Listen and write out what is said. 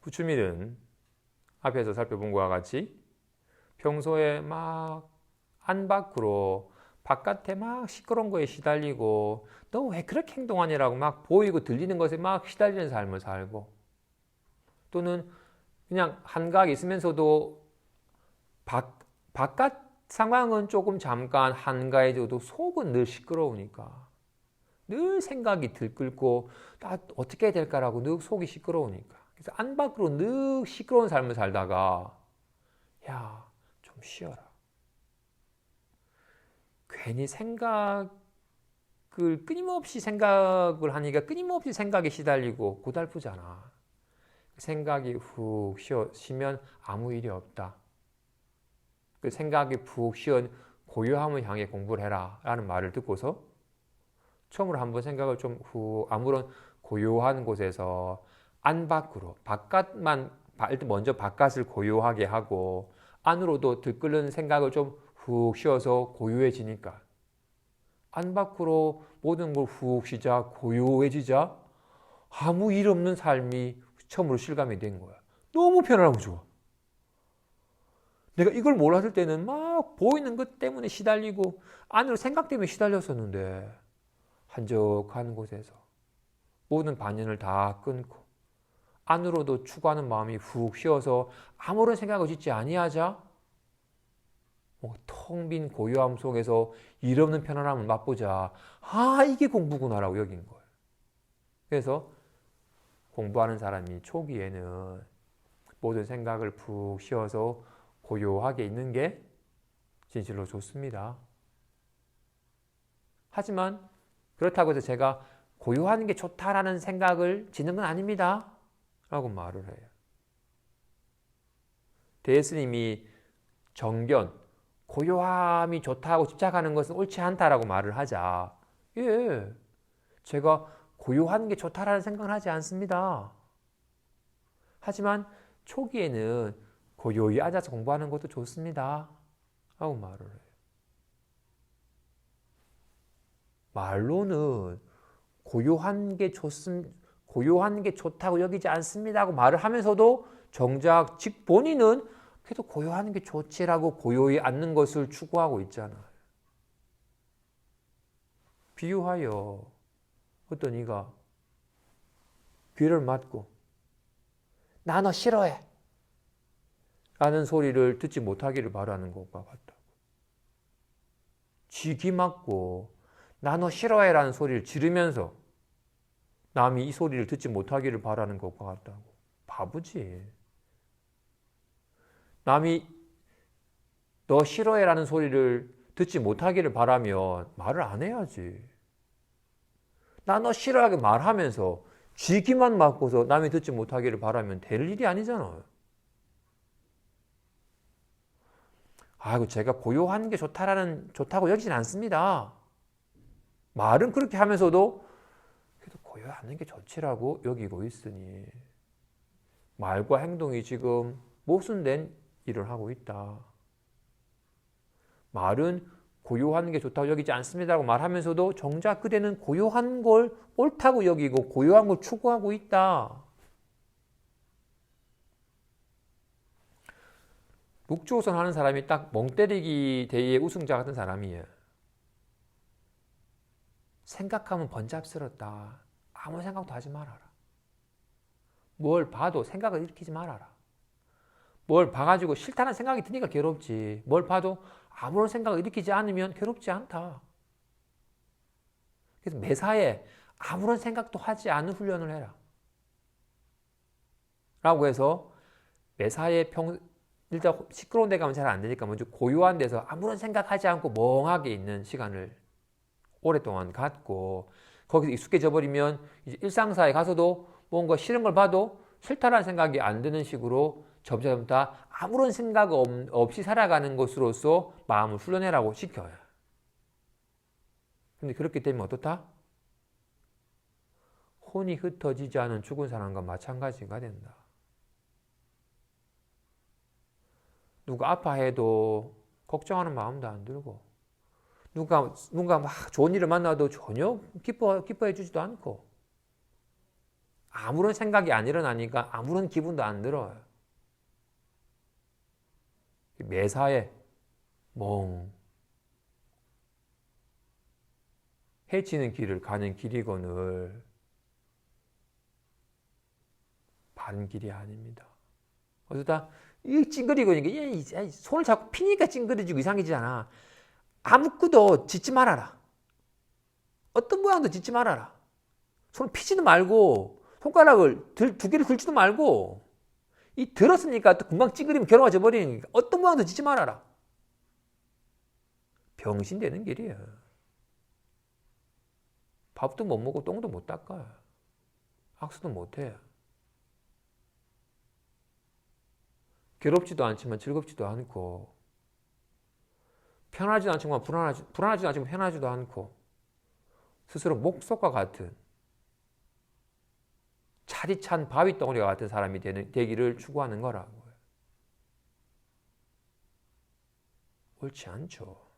부추밀은 앞에서 살펴본 것과 같이 평소에 막 안팎으로 바깥에 막 시끄러운 거에 시달리고 너 왜 그렇게 행동하냐라고 막 보이고 들리는 것에 막 시달리는 삶을 살고 또는 그냥 한가하게 있으면서도 바, 바깥 상황은 조금 잠깐 한가해져도 속은 늘 시끄러우니까 늘 생각이 들끓고 나 어떻게 해야 될까라고 늘 속이 시끄러우니까 그래서 안팎으로 늘 시끄러운 삶을 살다가 야 좀 쉬어라. 괜히 생각을 끊임없이 생각을 하니까 끊임없이 생각에 시달리고 고달프잖아. 생각이 훅 쉬어 쉬면 아무 일이 없다. 그 생각이 푹 쉬어 고요함을 향해 공부를 해라 라는 말을 듣고서 처음으로 한번 생각을 좀 후 아무런 고요한 곳에서 안팎으로 바깥만 먼저 바깥을 고요하게 하고 안으로도 들끓는 생각을 좀 훅 쉬어서 고요해지니까 안팎으로 모든 걸 훅 쉬자 고요해지자 아무 일 없는 삶이 처음으로 실감이 된 거야. 너무 편안하고 좋아. 내가 이걸 몰랐을 때는 막 보이는 것 때문에 시달리고 안으로 생각 때문에 시달렸었는데 한적한 곳에서 모든 반연을 다 끊고 안으로도 추구하는 마음이 훅 쉬어서 아무런 생각을 짓지 아니하자 뭐, 텅빈 고요함 속에서 일 없는 편안함을 맛보자. 아 이게 공부구나라고 여긴 거예요. 그래서 공부하는 사람이 초기에는 모든 생각을 푹 쉬어서 고요하게 있는 게 진실로 좋습니다. 하지만 그렇다고 해서 제가 고요하는 게 좋다라는 생각을 짓는 건 아닙니다. 라고 말을 해요. 대스님이 정견, 고요함이 좋다고 집착하는 것은 옳지 않다라고 말을 하자. 예. 제가 고요한 게 좋다라는 생각은 하지 않습니다. 하지만 초기에는 고요히 앉아서 공부하는 것도 좋습니다. 하고 말을 해요. 말로는 고요한 게 좋습, 고요한 게 좋다고 여기지 않습니다. 고 말을 하면서도 정작 즉 본인은 그래도 고요하는 게 좋지라고 고요히 앉는 것을 추구하고 있잖아요. 비유하여 어떤 이가 귀를 막고 나 너 싫어해 라는 소리를 듣지 못하기를 바라는 것과 같다고. 쥐귀 막고 나 너 싫어해 라는 소리를 지르면서 남이 이 소리를 듣지 못하기를 바라는 것과 같다고. 바보지. 남이 너 싫어해 라는 소리를 듣지 못하기를 바라면 말을 안 해야지. 나 너 싫어하게 말하면서 쥐기만 맞고서 남이 듣지 못하기를 바라면 될 일이 아니잖아요. 아이고 제가 고요한 게 좋다라는 좋다고 여기진 않습니다. 말은 그렇게 하면서도 고요하는 게 좋지라고 여기고 있으니 말과 행동이 지금 모순된 일을 하고 있다. 말은 고요한 게 좋다고 여기지 않습니다라고 말하면서도 정작 그대는 고요한 걸 옳다고 여기고 고요한 걸 추구하고 있다. 묵주호선 하는 사람이 딱 멍때리기 대회의 우승자 같은 사람이에요. 생각하면 번잡스럽다. 아무 생각도 하지 말아라. 뭘 봐도 생각을 일으키지 말아라. 뭘 봐가지고 싫다는 생각이 드니까 괴롭지. 뭘 봐도 아무런 생각을 일으키지 않으면 괴롭지 않다. 그래서 매사에 아무런 생각도 하지 않는 훈련을 해라. 라고 해서 매사에 평, 일단 시끄러운 데 가면 잘 안 되니까 먼저 고요한 데서 아무런 생각하지 않고 멍하게 있는 시간을 오랫동안 갖고 거기서 익숙해져 버리면 일상사에 가서도 뭔가 싫은 걸 봐도 싫다라는 생각이 안 드는 식으로 점점 다 아무런 생각 없이 살아가는 것으로서 마음을 훈련해라고 시켜요. 근데 그렇게 되면 어떻다? 혼이 흩어지지 않은 죽은 사람과 마찬가지가 된다. 누가 아파해도 걱정하는 마음도 안 들고 누가 누가 막 좋은 일을 만나도 전혀 기뻐 기뻐해 주지도 않고 아무런 생각이 안 일어나니까 아무런 기분도 안 들어요. 매사에 멍 해치는 길을 가는 길이거늘 바른 길이 아닙니다. 어쩌다 이 찡그리고 있는 게 이- 이- 손을 자꾸 피니까 찡그려지고 이상해지잖아. 아무것도 짓지 말아라. 어떤 모양도 짓지 말아라. 손 피지도 말고 손가락을 들, 두 개를 들지도 말고 이 들었으니까 또 금방 찡그리면 결혼하져 버리니까 어떤 모양도 짓지 말아라. 병신 되는 길이야. 밥도 못 먹고 똥도 못 닦아. 악수도 못 해. 괴롭지도 않지만 즐겁지도 않고 편하지도 않지만 불안하지, 불안하지도 않지만 편하지도 않고 스스로 목석과 같은 차디찬 바위 덩어리와 같은 사람이 되는, 되기를 추구하는 거라고요. 옳지 않죠.